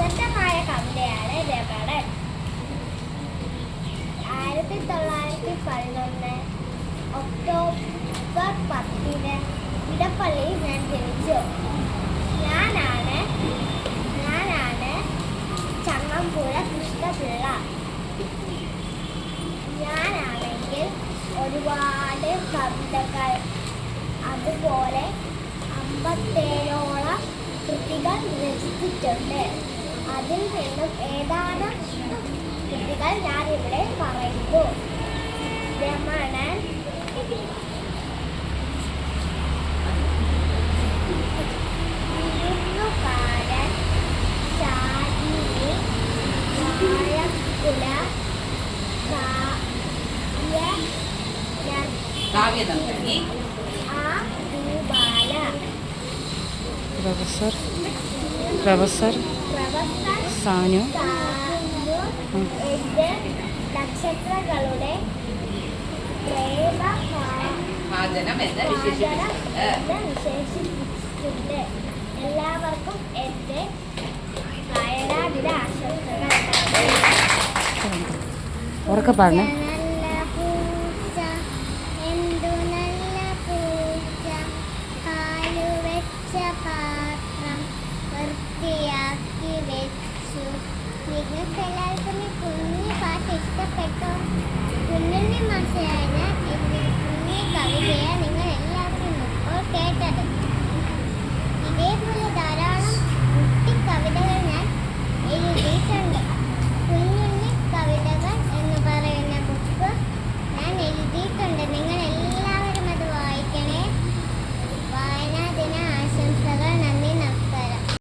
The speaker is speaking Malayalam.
പ്രസിദ്ധമായ കവിതയാണ് രമണൻ ആയിരത്തി തൊള്ളായിരത്തി പതിനൊന്ന് ഒക്ടോബർ പത്തിന് ഇടപ്പള്ളിയിൽ ഞാൻ ജനിച്ചു. ഞാനാണ് ഞാനാണ് ചങ്ങമ്പുഴ കൃഷ്ണപിള്ള. ഞാനാണെങ്കിൽ ഒരുപാട് കവിതകൾ അതുപോലെ അമ്പത്തേഴോളം കൃതികൾ രചിച്ചിട്ടുണ്ട്. അതിൽ നിന്നും ഏതാനും കൃതികൾ ഞാനിവിടെ പറയുന്നു. രമണൻ പ്രൊഫസർ പ്രൊഫസർ സാനു സാനു എന്റെ നക്ഷത്രങ്ങളുടെ പ്രേമ ഭാജനം എന്ന് വിശേഷിപ്പിച്ചിട്ടുണ്ട്. എല്ലാവർക്കും എന്റെ വയനാടിന്റെ ആശംസകൾ ഉറക്കെ വെച്ചു. നിങ്ങൾക്ക് എല്ലാവർക്കും ഈ കുഞ്ഞി പാട്ട് ഇഷ്ടപ്പെട്ടോ? കുഞ്ഞുണ്ണി കവിതയെ